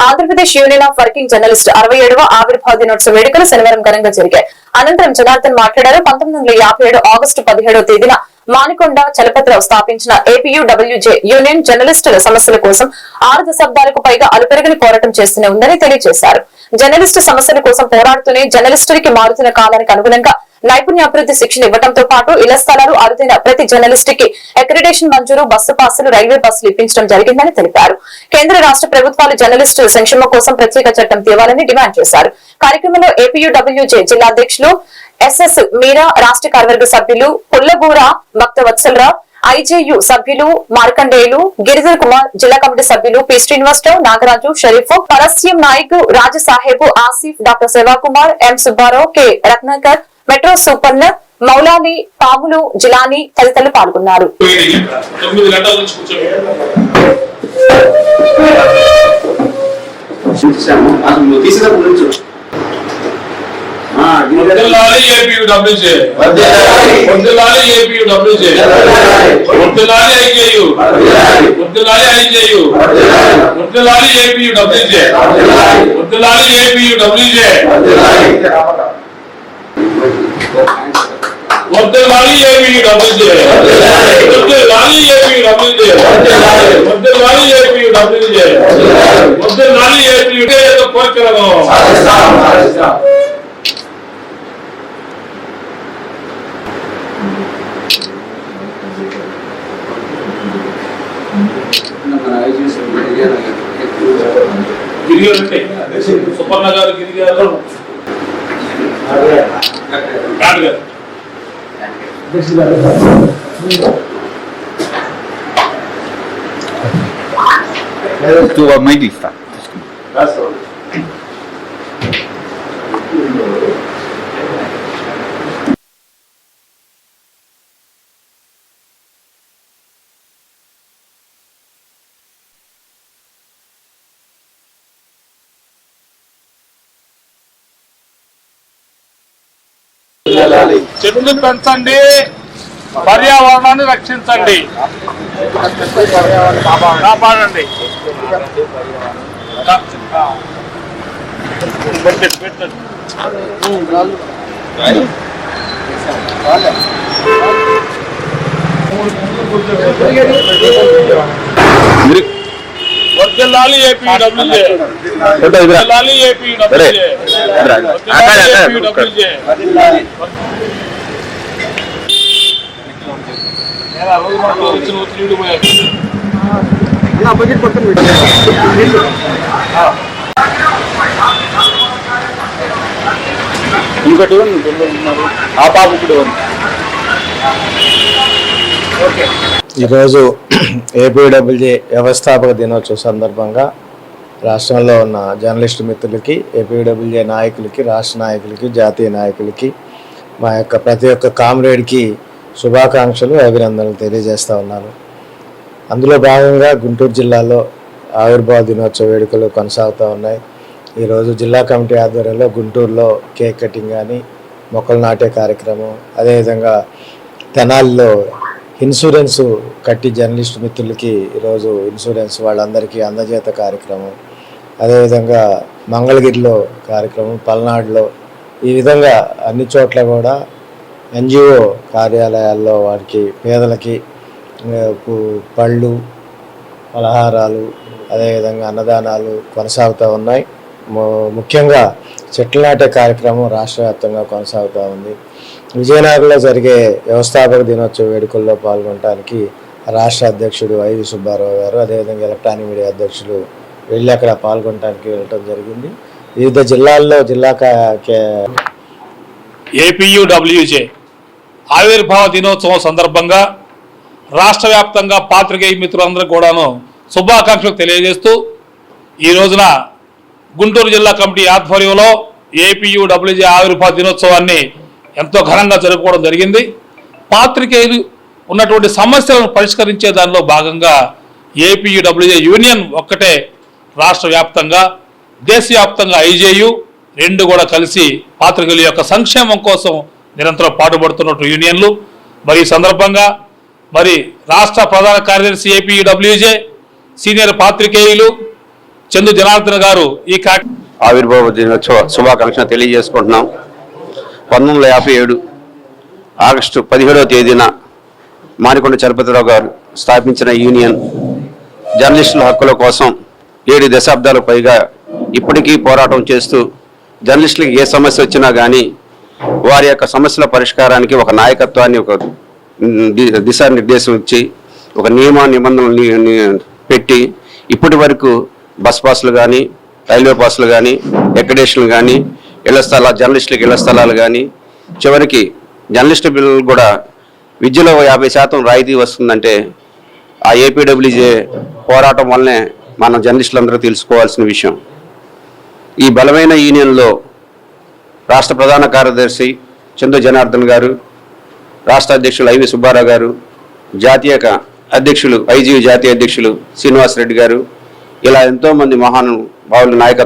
Andhra Pradesh union of working journalist అరవై ఏడవ ఆవిర్భావ దినోత్సవ వేడుకలు శనివారం ఘనంగా జరిగాయి. అనంతరం జనార్దన్ మాట్లాడారు. పంతొమ్మిది వందల యాభై ఏడు ఆగస్టు పదిహేడవ తేదీన మానికొండ చలపతిరావు స్థాపించిన ఏపీయూడబ్ల్యూజే యూనియన్ జర్నలిస్టుల సమస్యల కోసం ఆరు దశాబ్దాలకు పైగా అలుపెరగని పోరాటం చేస్తూనే ఉందని తెలియజేశారు. జర్నలిస్టు సమస్యల కోసం పోరాడుతూనే జర్నలిస్టులకి మారుతున్న కాలానికి అనుగుణంగా నైపుణ్యాభివృద్ధి శిక్షణ ఇవ్వడంతో పాటు ఇళ్ళ స్థలాలు అరుదైన ప్రతి జర్నలిస్ట్కి అక్రిడేషన్ మంజూరు బస్సు పాసులు రైల్వే బస్సులు ఇప్పించడం జరిగిందని తెలిపారు. కేంద్ర రాష్ట్ర ప్రభుత్వాలు జర్నలిస్టుల సంక్షేమం కోసం ప్రత్యేక చట్టం తేవాలని డిమాండ్ చేశారు. కార్యక్రమంలో ఏపీయూడబ్ల్యూజే జిల్లా అధ్యక్షులు ఎస్ఎస్ మీరా రాష్ట్ర కార్యవర్గ సభ్యులు పుల్లగూర భక్తవత్సలరావు ఐజేయు సభ్యులు మార్కండేయులు గిరిధర్ కుమార్ జిల్లా కమిటీ సభ్యులు P Srinivasarao Nagaraju Sharif Parasyam Nayak Rajasaheb Asif doctor Sivakumar M Subbarao K Ratnakar metro సూపర్న మౌలాలి పాములు జిలాని తదితరులు పాల్గొన్నారు తీసేటప్పుడు నుంచు ఆ, గిరిజన- వద్దులాలి. వద్దులాలి ఏపీయూడబ్ల్యూజే వర్ధిల్లాలి. వద్దులాలి ఐకేయు. వద్దులాలి ఐజేయు వర్ధిల్లాలి. వద్దులాలి వర్ధిల్లాలి. వద్దులాలి ఏపీయూడబ్ల్యూజే వర్ధిల్లాలి. వద్దులాలి ఏపీయూడబ్ల్యూజే వర్ధిల్లాలి. వద్దులాలి ఏపీయూడబ్ల్యూజే వర్ధిల్లాలి. వద్దులాలి ఏపీయూడబ్ల్యూజే వర్ధిల్లాలి. వద్దులాలి ఏపీయూడే కోరికలను సాధిస్తాం, సాధిస్తాం. మన ఐజీఎస్ గిరిజన ఎక్కువగా గిరిగారు అంటే సుపర్ణ గారు గిరిగారు కాదు గారు Tua mãe está. Desculpa. Tá చెట్లు పెంచండి పర్యావరణాన్ని రక్షించండి. కాపాడండి. పెట్టండి, పెట్టండి. ఇంకోటి ఆ పాప ఈరోజు ఏపీడబ్ల్యూజే వ్యవస్థాపక దినోత్సవ సందర్భంగా రాష్ట్రంలో ఉన్న జర్నలిస్ట్ మిత్రులకి ఏపీడబ్ల్యూజే నాయకులకి రాష్ట్ర నాయకులకి జాతీయ నాయకులకి మా యొక్క ప్రతి ఒక్క కామ్రేడ్కి శుభాకాంక్షలు అభినందనలు తెలియజేస్తూ ఉన్నాను. అందులో భాగంగా గుంటూరు జిల్లాలో ఆవిర్భావ దినోత్సవ వేడుకలు కొనసాగుతూ ఉన్నాయి. ఈరోజు జిల్లా కమిటీ ఆధ్వర్యంలో గుంటూరులో కేక్ కటింగ్ కానీ మొక్కలు నాటే కార్యక్రమం అదేవిధంగా తెనాలిలో ఇన్సూరెన్స్ కట్టి జర్నలిస్ట్ మిత్రులకి ఈరోజు ఇన్సూరెన్స్ వాళ్ళందరికీ అందజేత కార్యక్రమం. అదేవిధంగా మంగళగిరిలో కార్యక్రమం పల్నాడులో ఈ విధంగా అన్ని చోట్ల కూడా ఎన్జిఓ కార్యాలయాల్లో వారికి పేదలకి పళ్ళు పలహారాలు అదేవిధంగా అన్నదానాలు కొనసాగుతూ ఉన్నాయి. ముఖ్యంగా చెట్లు నాటే కార్యక్రమం రాష్ట్ర వ్యాప్తంగా కొనసాగుతూ ఉంది. విజయనగరంలో జరిగే వ్యవస్థాపక దినోత్సవ వేడుకల్లో పాల్గొనడానికి రాష్ట్ర అధ్యక్షుడు ఐవి సుబ్బారావు గారు అదేవిధంగా ఎలక్ట్రానిక్ మీడియా అధ్యక్షులు వెళ్ళి అక్కడ పాల్గొనడానికి వెళ్ళటం జరిగింది. వివిధ జిల్లాల్లో జిల్లా కా- కే- ఏపీయూడబ్ల్యూజే ఆవిర్భావ దినోత్సవం సందర్భంగా రాష్ట్ర వ్యాప్తంగా పాత్రికేయ మిత్రులందరూ కూడాను శుభాకాంక్షలు తెలియజేస్తూ ఈ రోజున గుంటూరు జిల్లా కమిటీ ఆధ్వర్యంలో ఏపీయూడబ్ల్యూజే ఆవిర్భావ దినోత్సవాన్ని ఎంతో ఘనంగా జరుపుకోవడం జరిగింది. పాత్రికేయులు ఉన్నటువంటి సమస్యలను పరిష్కరించే దానిలో భాగంగా ఏపీయూడబ్ల్యూజే యూనియన్ ఒక్కటే రాష్ట్ర వ్యాప్తంగా దేశవ్యాప్తంగా ఐజేయు రెండు కూడా కలిసి పాత్రికేయుల యొక్క సంక్షేమం కోసం నిరంతరం పాటుపడుతున్నట్టు యూనియన్లు. మరి ఈ సందర్భంగా మరి రాష్ట్ర ప్రధాన కార్యదర్శి ఏపీయూడబ్ల్యూజే సీనియర్ పాత్రికేయులు చందు జనార్దన్ గారు ఈ ఆవిర్భావ దినోత్సవ శుభాకాంక్షలు తెలియజేసుకుంటున్నాం. పంతొమ్మిది యాభై ఏడు ఆగస్టు పదిహేడవ తేదీన మానికొండ చలపతిరావు గారు స్థాపించిన యూనియన్ జర్నలిస్టుల హక్కుల కోసం ఏడు దశాబ్దాలు పైగా ఇప్పటికీ పోరాటం చేస్తూ జర్నలిస్టులకు ఏ సమస్య వచ్చినా కానీ వారి యొక్క సమస్యల పరిష్కారానికి ఒక నాయకత్వాన్ని ఒక దిశానిర్దేశం ఇచ్చి ఒక నియమ నిబంధనలు పెట్టి ఇప్పటి వరకు బస్ పాస్లు కానీ రైల్వే పాస్లు కానీ ఎక్కడేషన్లు కానీ ఇళ్ళ స్థలాలు జర్నలిస్టులకు ఇళ్ళ స్థలాలు కానీ చివరికి జర్నలిస్టు బిల్లులు కూడా విద్యలో యాభై శాతం రాయితీ వస్తుందంటే ఆ ఏపీడబ్ల్యూజే పోరాటం వల్లనే మనం జర్నలిస్టులందరూ తెలుసుకోవాల్సిన విషయం. ఈ బలమైన యూనియన్లో రాష్ట్ర ప్రధాన కార్యదర్శి చందు జనార్దన్ గారు రాష్ట్ర అధ్యక్షులు ఐవి సుబ్బారావు గారు జాతీయ అధ్యక్షులు ఐజీవి జాతీయ అధ్యక్షులు శ్రీనివాస్ రెడ్డి గారు ఇలా ఎంతోమంది మహాను భావుల నాయకత్వం